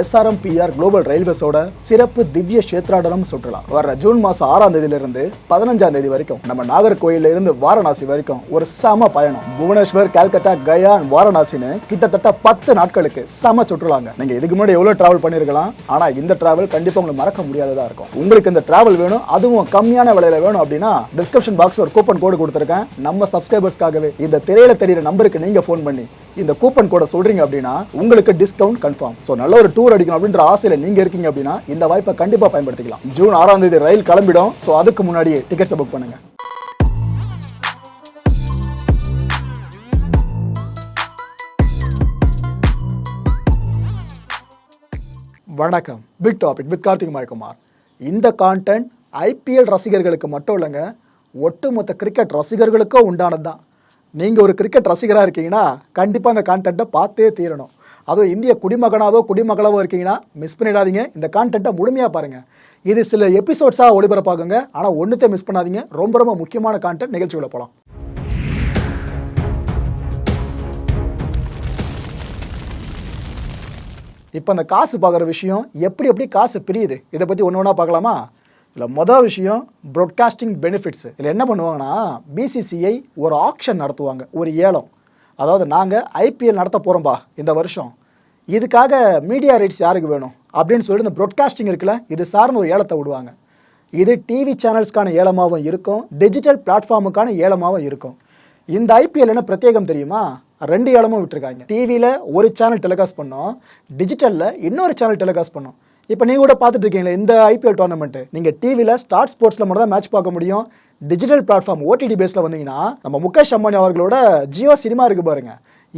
SRMPR global ரயில்வேஸோட சிறப்பு திவ்ய கஷேத்ராடனம் சுற்றுலா. வர ஜூன் மாசம் ஆறாம் தேதியிலிருந்து பதினஞ்சாம் தேதி வரைக்கும் நம்ம நாகர்கோயில்ல இருந்து வாரணாசி வரைக்கும் ஒரு சம பயணம். புவனேஸ்வர் கல்கட்டா கயா வாரணாசின்னு கிட்டத்தட்ட பத்து நாட்களுக்கு சம சுற்றுலாங்க. நீங்க இதுக்கு முன்னாடி எவ்வளவு டிராவல் பண்ணிருக்கலாம் ஆனா இந்த டிராவல் கண்டிப்பா உங்களுக்கு மறக்க முடியாததா இருக்கும். உங்களுக்கு இந்த டிராவல் வேணும் அதுவும் கம்மியான விலையில வேணும் அப்படின்னா டிஸ்கிரிப்ஷன் பாக்ஸ் ஒரு கூப்பன் கோடு கொடுத்துருக்கேன். நம்ம சப்ஸ்கிரைபர்ஸ்க்காகவே இந்த திரையில தெரியுற நம்பருக்கு நீங்க ஃபோன் பண்ணி இந்த கூப்பன் கோட சொல்றீங்க அப்படின்னா உங்களுக்கு டிஸ்கவுண்ட் கன்ஃபார்ம் ஸோ நல்ல ஒரு டூர் அடிக்கணும் அப்படின்ற ஆசையில நீங்க இருக்கீங்க அப்படின்னா இந்த வாய்ப்பை கண்டிப்பா பயன்படுத்திக்கலாம். ஜூன் ஆறாம் தேதி ரயில் கிளம்பிடும். ஸோ அதுக்கு முன்னாடியே டிக்கெட்ஸை புக் பண்ணுங்க. வணக்கம். Big topic with Karthik Mayakumar இந்த கான்டென்ட் ஐபிஎல் ரசிகர்களுக்கு மட்டும் இல்லைங்க ஒட்டுமொத்த கிரிக்கெட் ரசிகர்களுக்கும் உண்டானது தான் நீங்கள் ஒரு கிரிக்கெட் ரசிகராக இருக்கீங்கன்னா கண்டிப்பாக அந்த கான்டென்ட்டை பார்த்தே தீரணும். அதுவும் இந்திய குடிமகனாவோ குடிமகளாவோ இருக்கீங்கன்னா மிஸ் பண்ணிடாதீங்க. இந்த கான்டென்ட்டை முழுமையாக பாருங்கள் இது சில எபிசோட்ஸாக ஒளிபரப்பாகுங்க. ஆனால் ஒன்றுத்தை மிஸ் பண்ணாதீங்க. ரொம்ப ரொம்ப முக்கியமான கான்டென்ட் நிகழ்ச்சிகளை போகலாம் இப்போ அந்த காசு பார்க்குற விஷயம் எப்படி எப்படி காசு பிரியுது? இதை பற்றி ஒன்று ஒன்றா பார்க்கலாமா இதில் மொதல் விஷயம் ப்ராட்காஸ்டிங் பெனிஃபிட்ஸ் இதில் என்ன பண்ணுவாங்கன்னா பிசிசிஐ ஒரு ஆக்ஷன் நடத்துவாங்க. ஒரு ஏலம். அதாவது நாங்கள் ஐபிஎல் நடத்த போகிறோம்பா இந்த வருஷம். இதுக்காக மீடியா ரைட்ஸ் யாருக்கு வேணும்? அப்படின்னு சொல்லிட்டு இந்த ப்ராட்காஸ்டிங் இருக்குல்ல இது சார்ந்த ஒரு ஏலத்தை விடுவாங்க. இது டிவி சேனல்ஸ்க்கான ஏலமாகவும் இருக்கும் டிஜிட்டல் பிளாட்ஃபார்முக்கான ஏலமாகவும் இருக்கும். இந்த ஐபிஎல் என்ன பிரத்யேகம் தெரியுமா? ரெண்டு ஏலமும் விட்டுருக்காங்க. டிவியில் ஒரு சேனல் டெலிகாஸ்ட் பண்ணோம் டிஜிட்டலில் இன்னொரு சேனல் டெலிகாஸ்ட் பண்ணோம். இப்போ நீங்கள் கூட பார்த்துட்டு இருக்கீங்களே இந்த ஐபிஎல் டோர்னமெண்ட்டு நீங்கள் டிவியில் ஸ்டார்ட் ஸ்போர்ட்ஸில் மட்டும் தான் மேட்ச் பார்க்க முடியும். டிஜிட்டல் பிளாட்ஃபார்ம் ஓடிடி பேஸில் வந்தீங்கன்னா நம்ம முகேஷ் அம்பானி அவர்களோட ஜியோ சினிமா இருக்கு பாருங்க.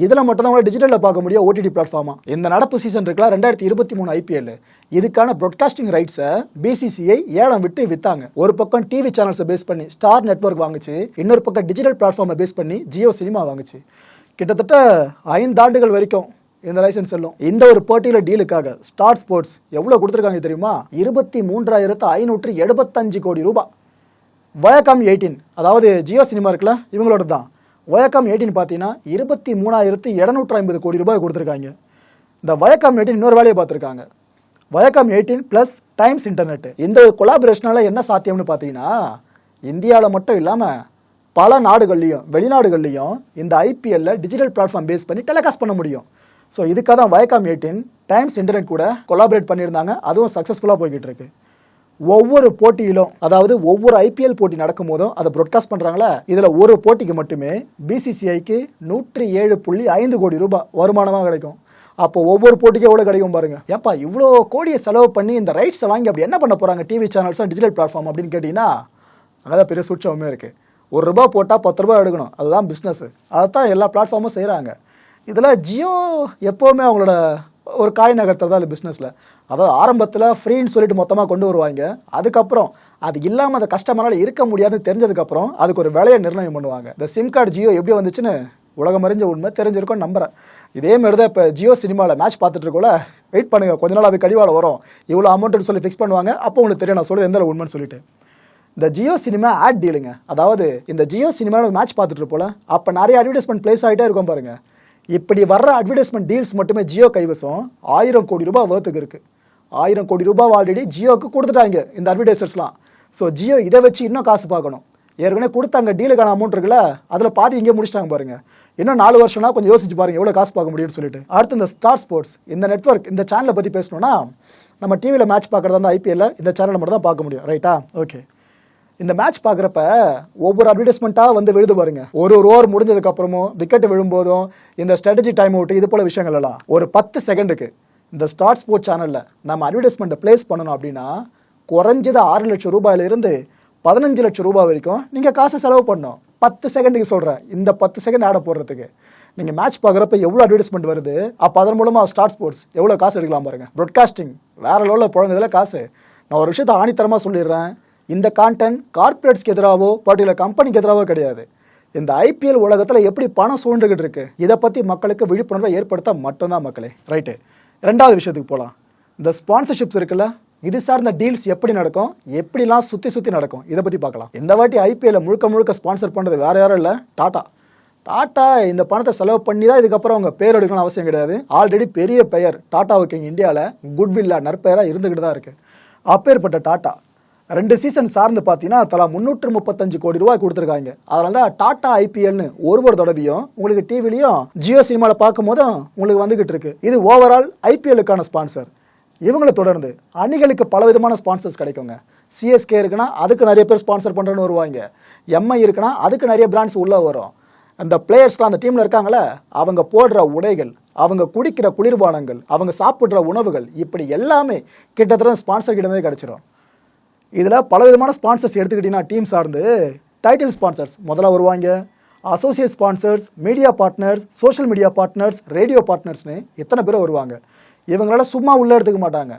இதில் மட்டும் தான் டிஜிட்டலில் பார்க்க முடியும் ஓடிடி பிளாட்ஃபார்மா இந்த நடப்பு சீசன் இருக்கலாம் ரெண்டாயிரத்தி இருபத்தி மூணு ஐபிஎல் இதுக்கான ப்ராட்காஸ்டிங் ரைட்ஸை பிசிசிஐ ஏலம் விட்டு வித்தாங்க. ஒரு பக்கம் டிவி சேனல்ஸை பேஸ் பண்ணி ஸ்டார் நெட்வொர்க் வாங்குச்சு இன்னொரு பக்கம் டிஜிட்டல் பிளாட்ஃபார்மை பேஸ் பண்ணி ஜியோ சினிமா வாங்குச்சு. கிட்டத்தட்ட ஐந்து ஆண்டுகள் வரைக்கும் இந்த லைசன்ஸ் செல்லும். இந்த ஒரு போட்டியில் டீலுக்காக ஸ்டார் ஸ்போர்ட்ஸ் எவ்வளோ கொடுத்துருக்காங்க தெரியுமா? இருபத்தி மூன்றாயிரத்து ஐநூற்று எழுபத்தஞ்சு கோடி ரூபாய். Viacom eighteen. அதாவது ஜியோ சினிமா இருக்குல்ல இவங்களோட தான் வயக்காம் எயிட்டீன் பார்த்தீங்கன்னா இருபத்தி மூணாயிரத்தி இரநூற்றி ஐம்பது கோடி ரூபாய் கொடுத்துருக்காங்க. இந்த வயக்காம் எயிட்டீன் இன்னொரு வேலையை பார்த்துருக்காங்க. Viacom eighteen plus Times Internet இந்த கொலாபரேஷனால் என்ன சாத்தியம்னு பார்த்தீங்கன்னா இந்தியாவில் மட்டும் இல்லாமல் பல நாடுகள்லையும் வெளிநாடுகள்லையும் இந்த ஐபிஎல்ல டிஜிட்டல் பிளாட்ஃபார்ம் பேஸ் பண்ணி டெலிகாஸ்ட் பண்ண முடியும். ஸோ இதுக்காக தான் வயக்காம் எயிட்டீன் டைம்ஸ் இன்டர்நெட் கூட கொலாபரேட் பண்ணியிருந்தாங்க. அதுவும் சக்ஸஸ்ஃபுல்லாக போய்கிட்டு இருக்குது ஒவ்வொரு போட்டியிலும் அதாவது ஒவ்வொரு ஐபிஎல் போட்டி நடக்கும் போதும் அதை ப்ராட்காஸ்ட் பண்றாங்களா? இதில் ஒரு போட்டிக்கு மட்டுமே பிசிசிஐக்கு நூற்றி ஏழு புள்ளி ஐந்து கோடி ரூபாய் வருமானமாக கிடைக்கும். அப்போ ஒவ்வொரு போட்டிக்கும் எவ்வளோ கிடைக்கும் பாருங்க. ஏப்பா இவ்வளோ கோடியை செலவு பண்ணி இந்த ரைட்ஸை வாங்கி அப்படி என்ன பண்ண போகிறாங்க டிவி சேனல்ஸ் டிஜிட்டல் பிளாட்ஃபார்ம் அப்படின்னு கேட்டிங்கன்னா அங்கே பெரிய சூட்சமே இருக்குது ஒரு ரூபா போட்டால் பத்து ரூபா எடுக்கணும். அதுதான் பிஸ்னஸ் அதை தான் எல்லா பிளாட்ஃபார்மும் செய்கிறாங்க இதில் ஜியோ எப்போவுமே அவங்களோட ஒரு காய் நகர்த்துறது அது பிஸ்னஸில் அதாவது ஆரம்பத்தில் ஃப்ரீன்னு சொல்லிட்டு மொத்தமாக கொண்டு வருவாங்க. அதுக்கப்புறம் அது இல்லாமல் அந்த கஸ்டமரால் இருக்க முடியாதுன்னு தெரிஞ்சதுக்கப்புறம் அதுக்கு ஒரு விலையை நிர்ணயம் பண்ணுவாங்க. இந்த சிம் கார்டு ஜியோ எப்படி வந்துச்சுன்னு உலகம் அறிஞ்ச உண்மை தெரிஞ்சிருக்கும் நம்புறேன். இதே மாதிரி தான் இப்போ ஜியோ சினிமாவில் மேட்ச் பார்த்துட்டு இருக்கோல வெயிட் பண்ணுங்க. கொஞ்ச நாள் அது கடிவாளம் வரும். இவ்வளோ அமௌண்ட்டுன்னு சொல்லி ஃபிக்ஸ் பண்ணுவாங்க. அப்போ உங்களுக்கு தெரியும் நான் சொல்லுது எந்த உண்மைன்னு சொல்லிட்டு. இந்த ஜியோ சினிமா ஆட் டீலுங்க அதாவது இந்த ஜியோ சினிமாவில் மேட்ச் பார்த்துட்டு இருப்போல அப்போ நிறைய அட்வர்டைஸ்மெண்ட் பிளேஸ் ஆகிட்டே இருக்கும் பாருங்கள் இப்படி வர்ற அட்வர்டைஸ்மெண்ட் டீல்ஸ் மட்டுமே ஜியோ கைவசம். ஆயிரம் கோடி ரூபாய் வேர்த்துக்கு இருக்கு. ஆயிரம் கோடி ரூபாய் ஆல்ரெடி ஜியோக்கு கொடுத்துட்டாங்க இந்த அட்வர்டைசர்ஸ்லாம் ஸோ ஜியோ இதை வச்சு இன்னும் காசு பார்க்கணும். ஏற்கனவே கொடுத்தாங்க டீலுக்கான அமௌண்ட் இருக்குல்ல அதில் பாதி இங்கே முடிச்சிட்டாங்க பாருங்க. இன்னும் நாலு வருஷம்னா கொஞ்சம் யோசிச்சு பாருங்க எவ்வளோ காசு பார்க்க முடியும்னு சொல்லிட்டு. அடுத்து இந்த ஸ்டார் ஸ்போர்ட்ஸ் இந்த நெட்வொர்க் இந்த சேனலை பற்றி பேசணும்னா நம்ம டிவியில் மேட்ச் பார்க்குறதா இருந்தால் ஐபிஎல்ல இந்த சேனலை மட்டும் தான் பார்க்க முடியும். ரைட்டா ஓகே இந்த மேட்ச் பார்க்குறப்ப ஒவ்வொரு அட்வர்டைஸ்மெண்ட்டாக வந்து விழுது பாருங்க. ஒரு ஒரு ஓவர் முடிஞ்சதுக்கு அப்புறமும் விக்கெட் விழும்போதும் இந்த ஸ்ட்ராட்டஜி டைம் அவுட் இது போல விஷயங்கள் எல்லாம். ஒரு பத்து செகண்டுக்கு இந்த ஸ்டார் ஸ்போர்ட்ஸ் சேனலில் நம்ம அட்வர்டைஸ்மெண்ட்டை ப்ளேஸ் பண்ணணும் அப்படின்னா குறைஞ்சது ஆறு லட்சம் ரூபாயிலிருந்து பதினஞ்சு லட்சம் ரூபாய் வரைக்கும் நீங்கள் காசு செலவு பண்ணணும். பத்து செகண்டுக்கு சொல்கிறேன் இந்த பத்து செகண்ட் ஆட போடுறதுக்கு. நீங்கள் மேட்ச் பார்க்குறப்ப எவ்வளோ அட்வர்டைஸ்மெண்ட் வருது? அப்போ அதன் மூலமாக ஸ்டார் ஸ்போர்ட்ஸ் எவ்வளோ காசு எடுக்கலாம் பாருங்கள் ப்ராட்காஸ்டிங் வேற லெவலில் புழங்குதில் காசு. நான் ஒரு விஷயத்தை ஆணித்தரமாக சொல்லிடுறேன். இந்த கான்டென்ட் கார்ப்பரேட்ஸ்க்கு எதிராகவோ பர்டிகுலர் கம்பெனிக்கு எதிராகவோ கிடையாது. இந்த ஐபிஎல் உலகத்தில் எப்படி பணம் சூழ்ந்துகிட்டு இருக்கு இதை பற்றி மக்களுக்கு விழிப்புணர்வை ஏற்படுத்த மட்டும்தான் மக்களே. ரைட்டு ரெண்டாவது விஷயத்துக்கு போகலாம் இந்த ஸ்பான்சர்ஷிப்ஸ் இருக்குல்ல இது சார்ந்த டீல்ஸ் எப்படி நடக்கும் எப்படிலாம் சுற்றி சுற்றி நடக்கும் இதை பற்றி பார்க்கலாம். இந்த வாட்டி ஐபிஎல்ல முழுக்க முழுக்க ஸ்பான்சர் பண்ணுறது வேற யாரும் இல்லை டாட்டா. டாட்டா இந்த பணத்தை செலவு பண்ணி தான் இதுக்கப்புறம் அவங்க பேர் எடுக்கணும்னு அவசியம் கிடையாது. ஆல்ரெடி பெரிய பெயர் டாட்டாவுக்கு இங்கே இந்தியாவில் குட்வில்லா நற்பெயராக இருந்துக்கிட்டு தான் இருக்குது அப்பேற்பட்ட டாட்டா ரெண்டு சீசன் சார்ந்து பார்த்தீங்கன்னா தலா முந்நூற்று முப்பத்தஞ்சு கோடி ரூபாய் கொடுத்துருக்காங்க. அதனால தான் டாடா ஐபிஎல்னு ஒரு ஒரு தடவையும் உங்களுக்கு டிவிலையும் ஜியோ சினிமாவில் பார்க்கும் போதும் உங்களுக்கு வந்துகிட்டு இருக்கு. இது ஓவரால் ஐபிஎல்லுக்கான ஸ்பான்சர் இவங்களை தொடர்ந்து அணிகளுக்கு பலவிதமான ஸ்பான்சர்ஸ் கிடைக்குங்க. சிஎஸ்கே இருக்குன்னா அதுக்கு நிறைய பேர் ஸ்பான்சர் பண்ணுறேன்னு வருவாங்க. எம்ஐ இருக்குன்னா அதுக்கு நிறைய பிராண்ட்ஸ் உள்ளே வரும். அந்த பிளேயர்ஸ்லாம் அந்த டீமில் இருக்காங்களே அவங்க போடுற உடைகள் அவங்க குடிக்கிற குளிர்பானங்கள் அவங்க சாப்பிட்ற உணவுகள் இப்படி எல்லாமே கிட்டத்தட்ட ஸ்பான்சர் கிட்டே கிடச்சிரும். இதில் பல விதமான ஸ்பான்சர்ஸ் எடுத்துக்கிட்டிங்கன்னா டீம் சார்ந்து டைட்டில் ஸ்பான்சர்ஸ் முதல்ல வருவாங்க. Associate sponsors media partners social media partners radio பார்ட்னர்ஸ்னு எத்தனை பேர் வருவாங்க. இவங்களால சும்மா உள்ளே எடுத்துக்க மாட்டாங்க.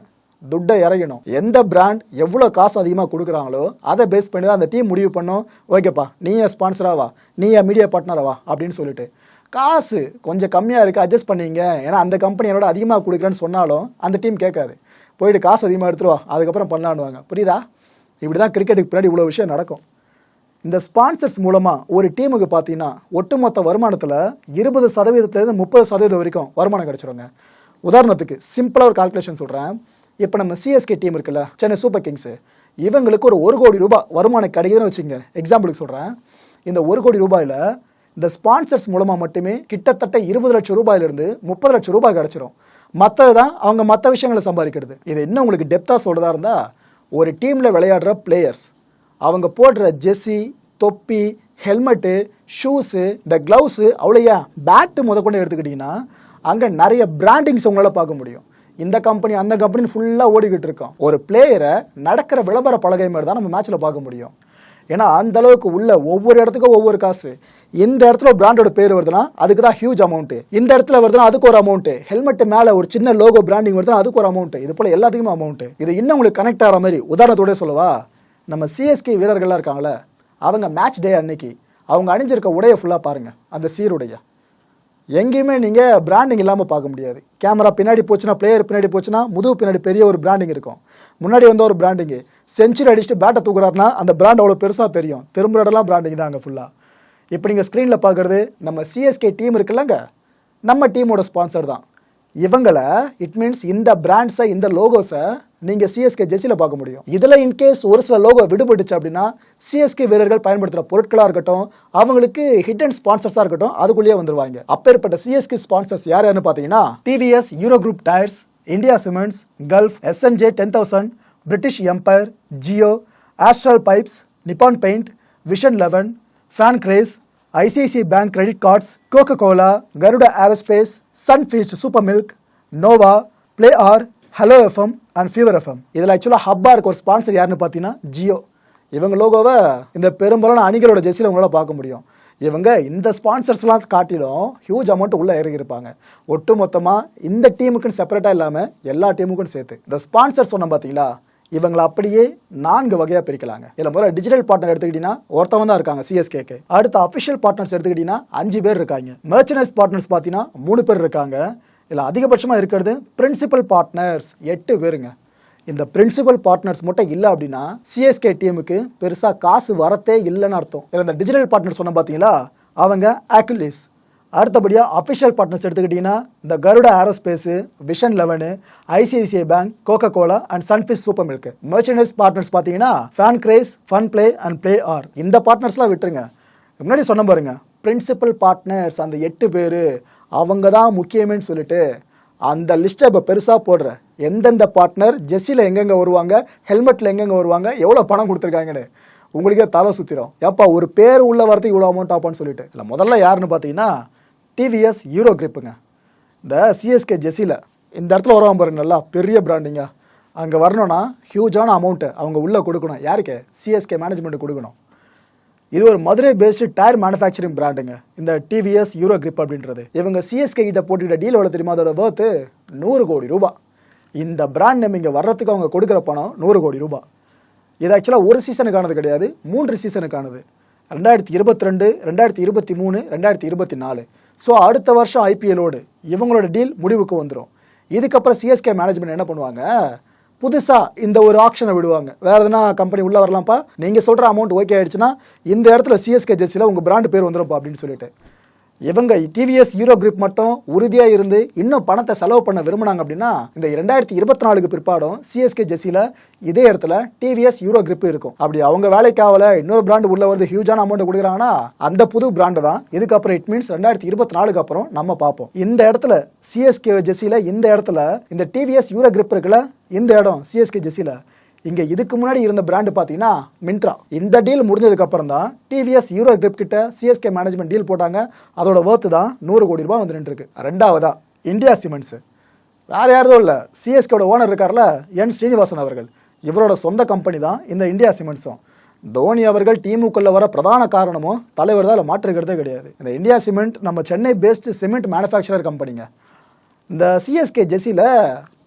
துட்டை இறங்கணும். எந்த பிராண்ட் எவ்வளோ காசு அதிகமாக கொடுக்குறாங்களோ அதை பேஸ் பண்ணி தான் அந்த டீம் முடிவு பண்ணும். ஓகேப்பா நீ என் ஸ்பான்சராவா நீ என் மீடியா பார்ட்னராவா அப்படின்னு சொல்லிட்டு. காசு கொஞ்சம் கம்மியாக இருக்குது அட்ஜஸ்ட் பண்ணீங்க. ஏன்னா அந்த கம்பெனி என்னோட அதிகமாக கொடுக்குறேன்னு சொன்னாலும் அந்த டீம் கேட்காது. போயிட்டு காசு அதிகமாக எடுத்துருவா அதுக்கப்புறம் பண்ணலான்னுவாங்க புரியுதா? இப்படி தான் கிரிக்கெட்டுக்கு பின்னாடி இவ்வளோ விஷயம் நடக்கும். இந்த ஸ்பான்சர்ஸ் மூலமாக ஒரு டீமுக்கு பார்த்தீங்கன்னா ஒட்டுமொத்த வருமானத்தில் இருபது சதவீதத்துலேருந்து முப்பது சதவீதம் வரைக்கும் வருமானம் கிடச்சிருங்க. உதாரணத்துக்கு சிம்பிளாக ஒரு கால்குலேஷன் சொல்கிறேன் இப்போ நம்ம சிஎஸ்கே டீம் இருக்குல்ல சென்னை சூப்பர் கிங்ஸு இவங்களுக்கு ஒரு ஒரு கோடி ரூபாய் வருமானம் கிடைக்குதுன்னு வச்சுங்க எக்ஸாம்பிளுக்கு சொல்கிறேன் இந்த ஒரு கோடி ரூபாயில் இந்த ஸ்பான்சர்ஸ் மூலமாக மட்டுமே கிட்டத்தட்ட இருபது லட்சம் ரூபாயிலிருந்து முப்பது லட்சம் ரூபாய் கிடச்சிரும். மற்றது தான் அவங்க மற்ற விஷயங்களை சம்பாதிக்கிறது. இது இன்னும் உங்களுக்கு டெப்த்தாக சொல்கிறதா இருந்தால் ஒரு டீமில் விளையாடுற பிளேயர்ஸ் அவங்க போடுற ஜெஸ்ஸி தொப்பி ஹெல்மெட்டு ஷூஸு இந்த க்ளவுஸு அவ்வளோயா பேட்டு முத கொண்டு எடுத்துக்கிட்டிங்கன்னா அங்கே நிறைய பிராண்டிங்ஸ் உங்களால் பார்க்க முடியும். இந்த கம்பெனி அந்த கம்பெனி ஃபுல்லாக ஓடிக்கிட்டு இருக்கோம். ஒரு பிளேயரை நடக்கிற விளம்பர பலகை மாதிரி தான் நம்ம மேட்ச்சில் பார்க்க முடியும். ஏன்னா அந்த அளவுக்கு உள்ள ஒவ்வொரு இடத்துக்கும் ஒவ்வொரு காசு. இந்த இடத்துல பிராண்டோட பேர் வருதுன்னா அதுக்கு தான் ஹியூஜ் அமௌண்ட்டு இந்த இடத்துல வருதுன்னா அதுக்கு ஒரு அமௌண்ட்டு ஹெல்மெட் மேலே ஒரு சின்ன லோகோ பிராண்டிங் வருதுன்னா அதுக்கு ஒரு அமௌண்ட்டு இது போல் எல்லாத்துக்குமே அமௌண்ட்டு இது இன்னும் உங்களுக்கு கனெக்ட் ஆகிற மாதிரி உதாரணத்தோட சொல்லவா? நம்ம சிஎஸ்கே வீரர்கள்லாம் இருக்காங்களே அவங்க மேட்ச் டே அன்னைக்கு அவங்க அணிஞ்சிருக்க உடைய ஃபுல்லாக பாருங்கள் அந்த சீருடைய. எங்கேயுமே நீங்கள் பிராண்டிங் இல்லாமல் பார்க்க முடியாது. கேமரா பின்னாடி போச்சுன்னா பிளேயர் பின்னாடி போச்சுன்னா முதுகு பின்னாடி பெரிய ஒரு பிராண்டிங் இருக்கும். முன்னாடி வந்த ஒரு பிராண்டிங்கு செஞ்சுரி அடிச்சுட்டு பேட்டை தூக்குறாருனா அந்த பிராண்ட் அவ்வளோ பெருசாக தெரியும். திரும்ப இடம்லாம் பிராண்டிங் தான் அங்கே ஃபுல்லாக இப்போ நீங்கள் ஸ்க்ரீனில் பார்க்குறது நம்ம சிஎஸ்கே டீம் இருக்குல்லங்க. நம்ம டீமோட ஸ்பான்சர் தான். இவங்களை இட் மீன்ஸ் இந்த பிராண்ட்ஸை இந்த லோகோஸை நீங்கள் சிஎஸ்கே ஜெர்சியில் பார்க்க முடியும். இதில் இன்கேஸ் ஒரு சில லோகோ விடுபட்டுச்சு அப்படின்னா சிஎஸ்கே வீரர்கள் பயன்படுத்துகிற பொருட்களாக இருக்கட்டும் அவங்களுக்கு ஹிட் அண்ட் ஸ்பான்சர்ஸாக இருக்கட்டும் அதுக்குள்ளேயே வந்துருவாங்க. அப்பேற்பட்ட சிஎஸ்கே ஸ்பான்சர்ஸ் யார் யாருன்னு பார்த்தீங்கன்னா TVS Eurogrip tyres India Cements Gulf SNJ ten thousand British Empire Jio Astral pipes Nippon paint Vision eleven fan craze ICICI bank credit cards Coca Cola Garuda aerospace Sunfeast super milk Nova Playr Hello FM and Fever FM. இதில் ஆக்சுவலாக ஹப்பாக இருக்க ஒரு sponsor யாருன்னு பார்த்தீங்கன்னா ஜியோ. இவங்க லோகோவை இந்த பெரும்பாலான அணிகளோட ஜெர்சியில் உங்களால் பார்க்க முடியும். இவங்க இந்த ஸ்பான்சர்ஸ்லாம் காட்டிலும் ஹியூஜ் அமௌண்ட் உள்ளே இறங்கியிருப்பாங்க. ஒட்டு மொத்தமாக இந்த டீமுக்குன்னு செப்பரேட்டாக இல்லாமல் எல்லா டீமுக்கும் சேர்த்து. இந்த ஸ்பான்சர் சொன்னோம் பார்த்தீங்களா இவங்களை அப்படியே நான்கு வகையாக பிரிக்கலாங்க. இதில் முதல்ல டிஜிட்டல் பார்ட்னர் எடுத்துக்கிட்டீங்கன்னா ஒருத்தவங்க தான் இருக்காங்க சிஎஸ்கேக்கு அடுத்த அஃபிஷியல் பார்ட்னர்ஸ் எடுத்துக்கிட்டீங்கன்னா அஞ்சு பேர் இருக்காங்க. மெர்ச்சனைஸ் பார்ட்னர்ஸ் பார்த்தீங்கன்னா மூணு பேர் இருக்காங்க. இதில் அதிகபட்சமாக இருக்கிறது பிரின்சிபல் பார்ட்னர்ஸ் எட்டு பேருங்க. இந்த பிரின்சிபல் பார்ட்னர்ஸ் மட்டும் இல்லை அப்படின்னா சிஎஸ்கே டீமுக்கு பெருசாக காசு வரத்தே இல்லைன்னு அர்த்தம். இதில் இந்த டிஜிட்டல் பார்ட்னர் சொன்ன பார்த்தீங்களா? அவங்க ஆக்குலிஸ் அடுத்தபடியாக அஃபிஷியல் பார்ட்னர்ஸ் எடுத்துக்கிட்டிங்கன்னா இந்த Garuda aerospace Vision eleven ICICI bank Coca Cola and Sunfeast super milk merchandise partners பார்த்தீங்கன்னா fan craze fun play and Playr இந்த பார்ட்னர்ஸ்லாம் விட்டுருங்க. முன்னாடி சொன்ன பாருங்க பிரின்சிபல் பார்ட்னர்ஸ் அந்த எட்டு பேர் அவங்க தான் முக்கியமேன்னு சொல்லிட்டு அந்த லிஸ்ட்டை இப்போ பெருசாக போடுற எந்தெந்த பார்ட்னர் ஜெஸ்ஸியில் எங்கெங்கே வருவாங்க ஹெல்மெட்டில் எங்கெங்கே வருவாங்க எவ்வளோ பணம் கொடுத்துருக்காங்கன்னு உங்களுக்கே தலை சுற்றிடும் ஏப்பா ஒரு பேர் உள்ள வரத்துக்கு இவ்வளோ அமௌண்ட் ஆப்பான்னு சொல்லிட்டு. இல்லை முதல்ல யாருன்னு பார்த்தீங்கன்னா டிவிஎஸ் யூரோ கிரிப்புங்க இந்த சிஎஸ்கே ஜெஸ்ஸியில் இந்த இடத்துல வருவாங்க பாருங்க நல்லா பெரிய பிராண்டிங்க அங்கே வரணும்னா ஹியூஜான அமௌண்ட்டு அவங்க உள்ளே கொடுக்கணும். யாருக்கு? சிஎஸ்கே மேனேஜ்மெண்ட் கொடுக்கணும். இது ஒரு மதுரை பேஸ்டு டயர் மேனுஃபேக்சரிங் பிராண்டுங்க இந்த டிவிஎஸ் யூரோ கிரிப் அப்படின்றது. இவங்க சிஎஸ்கே கிட்ட போட்டுக்கிட்ட டீல் எவ்வளோ தெரியுமா? அதோட பர்த்து நூறு கோடி ரூபாய். இந்த பிராண்ட் நேம் இங்கே வர்றதுக்கு அவங்க கொடுக்குற பணம் நூறு கோடி ரூபாய். இது ஆக்சுவலாக ஒரு சீசனுக்கானது கிடையாது மூன்று சீசனுக்கானது ரெண்டாயிரத்தி இருபத்தி ரெண்டு ரெண்டாயிரத்தி இருபத்தி மூணு ரெண்டாயிரத்தி இருபத்தி நாலு. ஸோ அடுத்த வருஷம் ஐபிஎலோடு இவங்களோட டீல் முடிவுக்கு வந்துடும் இதுக்கப்புறம் சிஎஸ்கே மேனேஜ்மெண்ட் என்ன பண்ணுவாங்க? புதுசாக இந்த ஒரு ஆப்ஷனை விடுவாங்க. வேறு எதுனா கம்பெனி உள்ளே வரலாம்ப்பா? நீங்கள் சொல்கிற அமௌண்ட் ஓகே ஆயிடுச்சுன்னா இந்த இடத்துல சிஎஸ்கே ஜெர்சியில் உங்கள் பிராண்ட் பேர் வந்துடும்ப்பா அப்படின்னு சொல்லிட்டு. இவங்க டிவிஎஸ் ஹீரோ குரூப் மட்டும் உறுதியாக இருந்து இன்னும் பணத்தை செலவு பண்ண விரும்பினாங்க அப்படின்னா இந்த இரண்டாயிரத்தி இருபத்தி நாலுக்கு பிற்பாடும் சிஎஸ்கே ஜெஸியில் இதே இடத்துல டிவிஎஸ் ஹீரோ grip இருக்கும். அப்படி அவங்க வேலைக்காவல இன்னொரு பிராண்ட் உள்ள வந்து ஹியூஜான அமௌண்ட் கொடுக்குறாங்கன்னா அந்த புது பிராண்டு தான். இதுக்கப்புறம் இட் மீன்ஸ் ரெண்டாயிரத்தி இருபத்தி நாலுக்கு அப்புறம் நம்ம பார்ப்போம். இந்த இடத்துல சிஎஸ்கே ஜெஸியில் இந்த இடத்துல இந்த டிவிஎஸ் ஹீரோ grip இருக்குல்ல இந்த இடம் சிஎஸ்கே ஜெஸியில் இங்கே இதுக்கு முன்னாடி இருந்த பிராண்டு பார்த்தீங்கன்னா மின்ட்ரா இந்த டீல் முடிஞ்சதுக்கப்புறம் தான் டிவிஎஸ் ஹீரோ கிரிப் கிட்ட சிஎஸ்கே மேனேஜ்மெண்ட் டீல் போட்டாங்க. அதோட ஒர்த்து தான் நூறு கோடி ரூபாய் வந்து நின்றுருக்கு. ரெண்டாவதா இந்தியா சிமெண்ட்ஸு வேறு யாரதும் இல்லை. சிஎஸ்கேட ஓனர் இருக்கார்ல என் ஸ்ரீனிவாசன் அவர்கள். இவரோட சொந்த கம்பெனி தான் இந்த இந்தியா சிமெண்ட்ஸும் தோனி அவர்கள் டீமுக்குள்ள வர பிரதான காரணமும் தலைவர் தான் மாற்றுக்கிறதே கிடையாது. இந்த இந்தியா சிமெண்ட் நம்ம சென்னை பேஸ்டு சிமெண்ட் மேனுஃபேக்சரர் கம்பெனிங்க இந்த சிஎஸ்கே ஜெஸியில்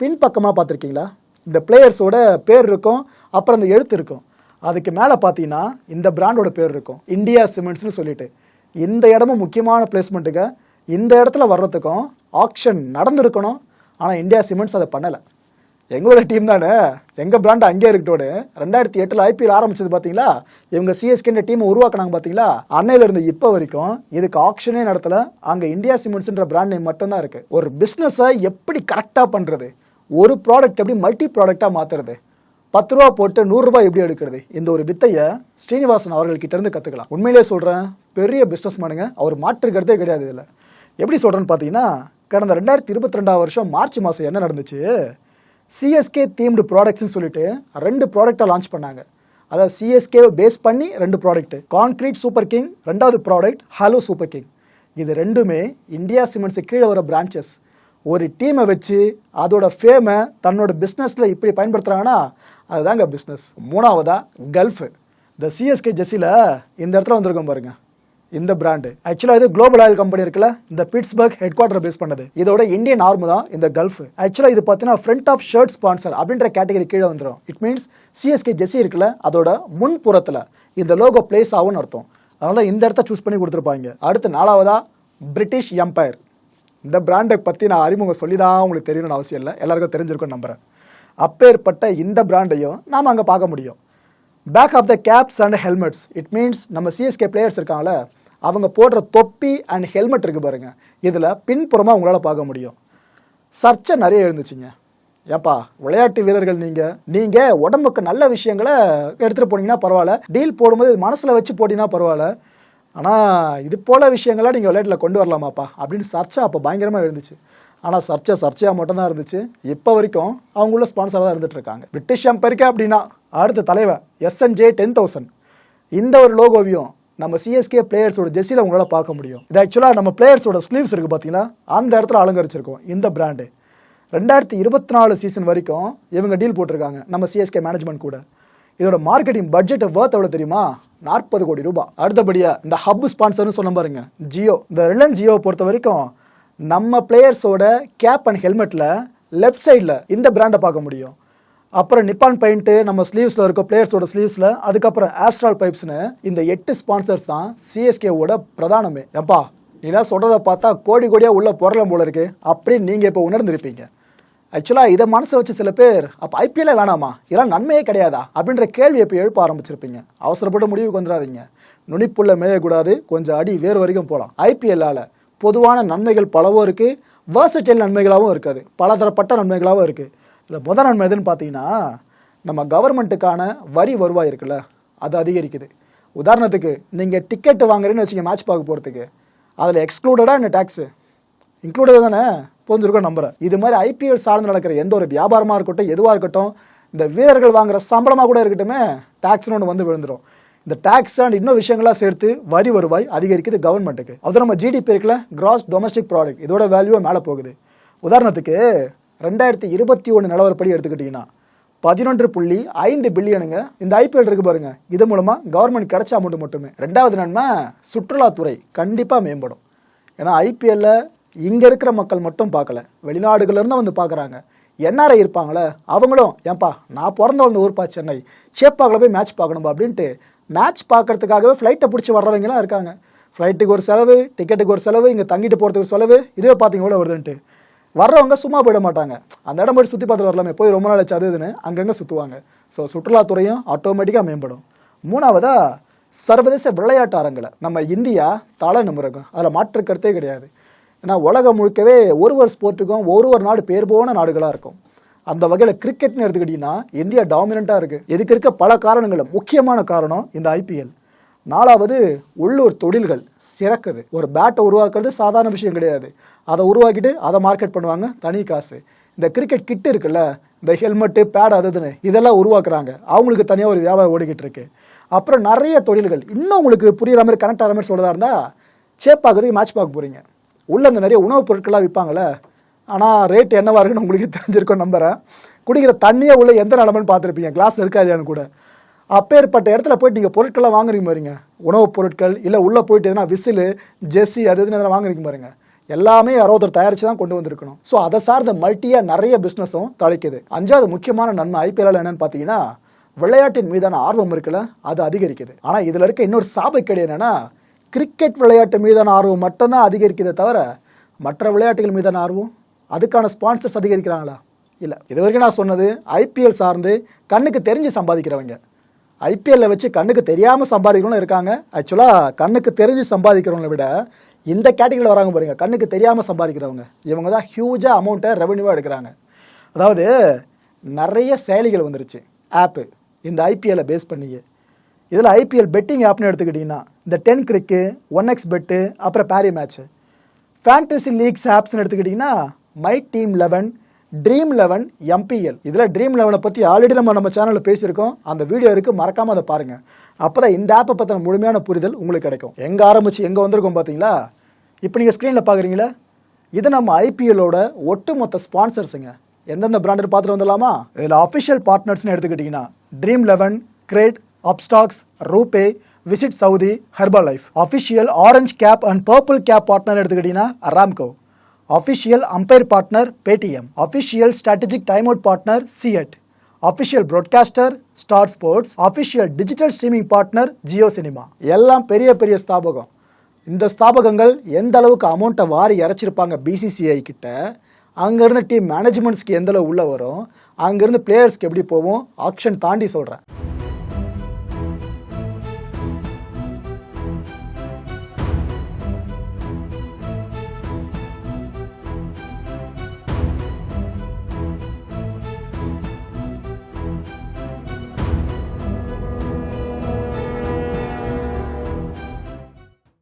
பின்பக்கமாக பார்த்துருக்கீங்களா? இந்த பிளேயர்ஸோட பேர் இருக்கும் அப்புறம் இந்த எழுத்து இருக்கும். அதுக்கு மேலே பார்த்தீங்கன்னா இந்த பிராண்டோட பேர் இருக்கும். இந்தியா சிமெண்ட்ஸ்னு சொல்லிட்டு. இந்த இடமும் முக்கியமான பிளேஸ்மெண்ட்டுக்கு இந்த இடத்துல வர்றதுக்கும் ஆக்ஷன் நடந்திருக்கணும். ஆனால் இந்தியா சிமெண்ட்ஸ் அதை பண்ணலை. எங்களோட டீம் தானே. எங்கள் பிராண்ட் அங்கே இருக்கட்டோடு ரெண்டாயிரத்தி எட்டில் ஐபிஎல் ஆரம்பிச்சது பார்த்தீங்களா இவங்க சிஎஸ்கே டீமை உருவாக்குனாங்க பார்த்தீங்களா அன்னையில இருந்து இப்போ வரைக்கும் இதுக்கு ஆக்ஷனே நடத்தலை. அங்கே இந்தியா சிமெண்ட்ஸ்ன்ற பிராண்ட் நேம் மட்டும்தான் இருக்குது ஒரு பிஸ்னஸை எப்படி கரெக்டாக பண்ணுறது ஒரு ப்ராடக்ட் எப்படி மல்டி ப்ராடக்டாக மாற்றுறது பத்து ரூபா போட்டு நூறுரூபா எப்படி எடுக்கிறது? இந்த ஒரு வித்தையை ஸ்ரீனிவாசன் அவர்கள்கிட்ட இருந்து கற்றுக்கலாம் உண்மையிலேயே சொல்கிறேன் பெரிய பிஸ்னஸ் மேனுங்க அவர் மாற்றுக்கிறதே கிடையாது இதில். எப்படி சொல்கிறேன்னு பார்த்தீங்கன்னா கடந்த ரெண்டாயிரத்தி இருபத்தி ரெண்டாவது வருஷம் மார்ச் மாதம் என்ன நடந்துச்சு? சிஎஸ்கே தீம்டு ப்ராடக்ட்ஸ்னு சொல்லிட்டு ரெண்டு ப்ராடக்டை லான்ச் பண்ணாங்க. அதாவது சிஎஸ்கேவை பேஸ் பண்ணி ரெண்டு ப்ராடக்ட் கான்கிரீட் சூப்பர் கிங் ரெண்டாவது ப்ராடக்ட் ஹலோ சூப்பர் கிங் இது ரெண்டுமே இந்தியா சிமெண்ட்ஸு கீழே வர பிரான்ச்சஸ் ஒரு டீமை வச்சு அதோட ஃபேமை தன்னோட பிஸ்னஸில் இப்படி பயன்படுத்துகிறாங்கன்னா அதுதாங்க பிஸ்னஸ் மூணாவதா கல்ஃபு இந்த சிஎஸ்கே ஜெர்சியில் இந்த இடத்துல வந்திருக்கோம் பாருங்க. இந்த பிராண்டு ஆக்சுவலாக இது குளோபல் ஆயில் கம்பெனி இருக்குல்ல இந்த பிட்ஸ்பர்க் ஹெட் குவார்டர் பேஸ் பண்ணது. இதோட இந்தியன் ஆர்மு தான் இந்த கல்ஃப் ஆக்சுவலாக இது பார்த்தீங்கன்னா ஃப்ரண்ட் ஆஃப் ஷர்ட் ஸ்பான்சர் அப்படின்ற கேட்டகரி கீழே வந்துடும் இட் மீன்ஸ் சிஎஸ்கே ஜெர்சி இருக்குல்ல அதோட முன்புறத்தில் இந்த லோகோ பிளேஸ் ஆகும்னு அர்த்தம். அதனால் இந்த இடத்த சூஸ் பண்ணி கொடுத்துருப்பாங்க. அடுத்து நாலாவதா பிரிட்டிஷ் எம்பையர் இந்த பிராண்டை பற்றி நான் அறிமுகம் சொல்லி தான் உங்களுக்கு தெரியணும்னு அவசியம் இல்லை. எல்லாருக்கும் தெரிஞ்சிருக்கும்னு நம்புகிறேன் அப்பேற்பட்ட இந்த பிராண்டையும் நாம் அங்கே பார்க்க முடியும். Back of the caps and helmets it means நம்ம சிஎஸ்கே பிளேயர்ஸ் இருக்காங்களே அவங்க போடுற தொப்பி அண்ட் ஹெல்மெட் இருக்கு பாருங்கள் இதில் பின்புறமாக உங்களால் பார்க்க முடியும். சர்ச்சை நிறைய எழுந்துச்சுங்க. ஏப்பா விளையாட்டு வீரர்கள் நீங்கள் நீங்கள் உடம்புக்கு நல்ல விஷயங்களை எடுத்துகிட்டு போனீங்கன்னா பரவாயில்ல. டீல் போடும்போது மனசில் வச்சு போட்டிங்கன்னா பரவாயில்ல. ஆனால் இது போல விஷயங்களை நீங்கள் விளையாட்டில் கொண்டு வரலாமாப்பா? அப்படின்னு சர்ச்சை அப்போ பயங்கரமாக எழுந்துச்சு. ஆனால் சர்ச்சை சர்ச்சையாக மட்டும்தான் இருந்துச்சு. இப்போ வரைக்கும் அவங்களும் ஸ்பான்சராக தான் இருந்துட்டுருக்காங்க. பிரிட்டிஷ் எம்பருக்கு அப்படின்னா அடுத்த தலைவர் எஸ்என்ஜே டென் தௌசண்ட் இந்த ஒரு லோகோவையும் நம்ம சிஎஸ்கே பிளேயர்ஸோட ஜெர்சியில் உங்களால் பார்க்க முடியும். இது ஆக்சுவலாக நம்ம பிளேயர்ஸோட ஸ்லீவ்ஸ் இருக்குது பார்த்தீங்களா அந்த இடத்துல அலங்கரிச்சிருக்கோம். இந்த பிராண்டு ரெண்டாயிரத்தி இருபத்தி நாலு சீசன் வரைக்கும் இவங்க டீல் போட்டிருக்காங்க. நம்ம சிஎஸ்கே மேனேஜ்மெண்ட் கூட. இதோட மார்க்கெட்டிங் பட்ஜெட் வேர்த் எவ்வளோ தெரியுமா? நாற்பது கோடி ரூபாய். அடுத்தபடியாக இந்த ஹப் ஸ்பான்சர்னு சொன்ன பாருங்க. ஜியோ இந்த ரிலையன்ஸ் ஜியோவை பொறுத்த வரைக்கும் நம்ம பிளேயர்ஸோட கேப் அண்ட் ஹெல்மெட்டில் லெஃப்ட் சைடில் இந்த பிராண்டை பார்க்க முடியும். அப்புறம் நிப்பான் பெயிண்ட்டு நம்ம ஸ்லீவ்ஸில் இருக்க பிளேயர்ஸோட ஸ்லீவ்ஸில் அதுக்கப்புறம் ஆஸ்ட்ரால் பைப்ஸ்னு இந்த எட்டு ஸ்பான்சர்ஸ் தான் சிஎஸ்கேவோட பிரதானமே. ஏப்பா இதெல்லாம் சொல்கிறத பார்த்தா கோடி கோடியாக உள்ள பொருளம் போல இருக்கு. அப்படின்னு நீங்கள் இப்போ உணர்ந்திருப்பீங்க. ஆக்சுவலாக இதை மனசை வச்சு சில பேர் அப்போ ஐபிஎல்லே வேணாமா? இதெல்லாம் நன்மையே கிடையாதா? அப்படின்ற கேள்வி இப்போ எழுப்ப ஆரம்பிச்சிருப்பீங்க. அவசரப்பட்ட முடிவுக்கு வந்துடாதீங்க. நுனிப்புள்ள மேயக்கூடாது. கொஞ்சம் அடி வேறு வரைக்கும் போகலாம் ஐபிஎல்லால் பொதுவான நன்மைகள் பலவும் இருக்குது வேர்சடைல் நன்மைகளாகவும் இருக்காது. பலதரப்பட்ட நன்மைகளாகவும் இருக்குது இதில் முதல் நன்மை எதுன்னு பார்த்தீங்கன்னா நம்ம கவர்மெண்ட்டுக்கான வரி வருவாய் இருக்குல்ல அது அதிகரிக்குது. உதாரணத்துக்கு நீங்கள் டிக்கெட்டு வாங்குறீங்கன்னு வச்சுங்க மேட்ச் பார்க்க போகிறதுக்கு அதில் எக்ஸ்க்ளூடடாக என்ன டேக்ஸு இன்க்ளூடட் தானே? புரிஞ்சிருக்கோம் நம்புறேன். இது மாதிரி ஐபிஎல் சார்ந்து நடக்கிற எந்த ஒரு வியாபாரமாக இருக்கட்டும் எதுவாக இருக்கட்டும் இந்த வீரர்கள் வாங்குற சம்பளமாக கூட இருக்கட்டுமே டேக்ஸ்னு ஒன்று வந்து விழுந்துடும் இந்த டேக்ஸ் அண்ட் இன்னும் விஷயங்களாம் சேர்த்து வரி வருவாய் அதிகரிக்குது கவர்மெண்ட்டுக்கு அது நம்ம ஜிடிபி இருக்குல்ல கிராஸ் டொமஸ்டிக் ப்ராடக்ட் இதோட வேல்யூ மேலே போகுது. உதாரணத்துக்கு ரெண்டாயிரத்தி இருபத்தி ஒன்று நிலவரப்படி எடுத்துக்கிட்டிங்கன்னா பதினொன்று புள்ளி ஐந்து பில்லியனுங்க இந்த ஐபிஎல் இருக்கு பாருங்க. இது மூலமாக கவர்மெண்ட் கிடைச்ச அமௌண்ட் மட்டுமே. ரெண்டாவது நன்மை சுற்றுலாத்துறை கண்டிப்பாக மேம்படும். ஏன்னா ஐபிஎல்ல இங்கே இருக்கிற மக்கள் மட்டும் பார்க்கல. வெளிநாடுகள்லேருந்து வந்து பார்க்குறாங்க. என்ஆர்ஐ இருப்பாங்களே அவங்களும் ஏன்பா நான் பிறந்த வளர்ந்த ஊர்ப்பா சென்னை. சேப்பாக்கில் போய் மேட்ச் பார்க்கணும்பா அப்படின்ட்டு மேட்ச் பார்க்கறதுக்காகவே ஃப்ளைட்டை பிடிச்சி வர்றவங்களாம் இருக்காங்க. ஃப்ளைட்டுக்கு ஒரு செலவு டிக்கெட்டுக்கு ஒரு செலவு இங்கே தங்கிட்டு போகிறதுக்கு ஒரு செலவு இதுவே பார்த்தீங்க கூட வருதுன்ட்டு. வர்றவங்க சும்மா போயிட மாட்டாங்க. அந்த இடம் போய் சுற்றி பார்த்துட்டு வரலாமே போய் ரொம்ப நாள் ஆச்சு அது இதுன்னு அங்கங்கே சுற்றுவாங்க ஸோ சுற்றுலாத்துறையும் ஆட்டோமேட்டிக்காக மேம்படும். மூணாவதாக சர்வதேச விளையாட்டு அரங்கில் நம்ம இந்தியா தலை நிமிரகம் அதில் மாற்று கருத்தே கிடையாது. ஏன்னா உலகம் முழுக்கவே ஒரு ஒரு ஸ்போர்ட்டுக்கும் ஒரு ஒரு நாடு பேர் போன நாடுகளாக இருக்கும். அந்த வகையில் கிரிக்கெட்னு எடுத்துக்கிட்டிங்கன்னா இந்தியா டாமினண்ட்டாக இருக்குது இதுக்கு இருக்க? பல காரணங்களும் முக்கியமான காரணம் இந்த ஐபிஎல் நாலாவது உள்ளூர் தொழில்கள். சிறக்குது. ஒரு பேட்டை உருவாக்குறது சாதாரண விஷயம் கிடையாது. அதை உருவாக்கிட்டு அதை மார்க்கெட் பண்ணுவாங்க தனி காசு. இந்த கிரிக்கெட் கிட் இருக்குல்ல இந்த ஹெல்மெட்டு பேட் அது இதுன்னு இதெல்லாம் உருவாக்குறாங்க. அவங்களுக்கு தனியாக ஒரு வியாபாரம் ஓடிக்கிட்டு இருக்கு. அப்புறம் நிறைய தொழில்கள். இன்னும் உங்களுக்கு புரியுற மாதிரி கனெக்ட் ஆகிற மாதிரி சொல்கிறதா இருந்தால் சேப்பாக்குறதுக்கு மேட்ச் பார்க்க போகிறீங்க உள்ளே அந்த நிறைய உணவுப் பொருட்கள்லாம் விற்பாங்கள்ல ஆனால் ரேட் என்னவா இருக்குன்னு உங்களுக்கு தெரிஞ்சிருக்கோம் நம்புகிறேன் குடிக்கிற தண்ணியே உள்ள எந்த நிலமன்னு பார்த்துருப்பீங்க. கிளாஸ் இருக்கா இல்லையான்னு கூட. அப்பேற்பட்ட இடத்துல போயிட்டு நீங்கள் பொருட்கள்லாம் வாங்குறீங்க பாருங்க. உணவுப் பொருட்கள் இல்லை உள்ளே போயிட்டு எதனா விசிலு ஜெஸ்ஸி அது இதுன்னு எதனா வாங்குறீங்க பாருங்க. எல்லாமே யாரோ ஒருத்தர் தயாரித்து தான் கொண்டு வந்திருக்கணும். ஸோ அதை சார்ந்த மல்ட்டியாக நிறைய பிஸ்னஸும் தழைக்குது. அஞ்சாவது முக்கியமான நன்மை ஐபிஎல் என்னன்னு பார்த்தீங்கன்னா விளையாட்டின் மீதான ஆர்வம் இருக்குல்ல அது அதிகரிக்குது. ஆனால் இதில் இருக்க இன்னொரு சாபக்கேடு என்னென்னா கிரிக்கெட் விளையாட்டு மீதான ஆர்வம் மட்டும்தான் அதிகரிக்கிறதே தவிர மற்ற விளையாட்டுகள் மீதான ஆர்வம் அதுக்கான ஸ்பான்சர்ஸ் அதிகரிக்கிறாங்களா? இல்லை. இது வரைக்கும் நான் சொன்னது ஐபிஎல் சார்ந்து கண்ணுக்கு தெரிஞ்சு சம்பாதிக்கிறவங்க. ஐபிஎல்ல வச்சு கண்ணுக்கு தெரியாமல் சம்பாதிக்கிறவங்களும் இருக்காங்க. ஆக்சுவலாக கண்ணுக்கு தெரிஞ்சு சம்பாதிக்கிறவங்களை விட இந்த கேட்டகரியில் வராங்க பாருங்கள் கண்ணுக்கு தெரியாமல் சம்பாதிக்கிறவங்க. இவங்க தான் ஹியூஜாக அமௌண்ட்டை ரெவன்யூவாக எடுக்கிறாங்க. அதாவது நிறைய செயலிகள் வந்துருச்சு. ஆப்பு இந்த ஐபிஎல்லை பேஸ் பண்ணியே. இதில் ஐபிஎல் பெட்டிங் ஆப்னு எடுத்துக்கிட்டிங்கன்னா இந்த டென் கிரிக்கு ஒன் எக்ஸ் பெட்டு அப்புறம் பேரி மேட்ச்சு ஃபேண்டசி லீக்ஸ் ஆப்ஸ்னு எடுத்துக்கிட்டிங்கன்னா my team eleven dream eleven MPL இதில் ட்ரீம் லெவனை பற்றி ஆல்ரெடி நம்ம நம்ம சேனலில் பேசியிருக்கோம். அந்த வீடியோ இருக்குது மறக்காமல் அதை பாருங்கள் அப்போ தான் இந்த ஆப்பை பற்றின முழுமையான புரிதல் உங்களுக்கு கிடைக்கும். எங்கே ஆரம்பித்து எங்கே வந்திருக்கோம் பார்த்தீங்களா? இப்போ நீங்கள் ஸ்க்ரீனில் பார்க்குறீங்களா இது நம்ம ஐபிஎல்லோட ஒட்டுமொத்த ஸ்பான்சர்ஸுங்க எந்தெந்த பிராண்டு பார்த்துட்டு வந்துடலாமா? இதில் அஃபிஷியல் பார்ட்னர்ஸ்னு எடுத்துக்கிட்டிங்கன்னா Dream eleven great Upstox RuPay visit Saudi Herbalife official orange cap and purple cap partner எடுத்துக்கிட்டிங்கன்னா Aramco official umpire partner Paytm official strategic time out partner CEAT official broadcaster Star Sports official digital streaming partner Jio cinema எல்லாம் பெரிய பெரிய ஸ்தாபகம். இந்த ஸ்தாபகங்கள் எந்த அளவுக்கு அமௌண்ட்டை வாரி இறைச்சிருப்பாங்க BCCI கிட்ட அங்கேருந்து டீம் மேனேஜ்மெண்ட்ஸ்க்கு எந்தளவு உள்ளே வரும் அங்கேருந்து பிளேயர்ஸ்க்கு எப்படி போவோம் ஆக்ஷன் தாண்டி சொல்கிறேன்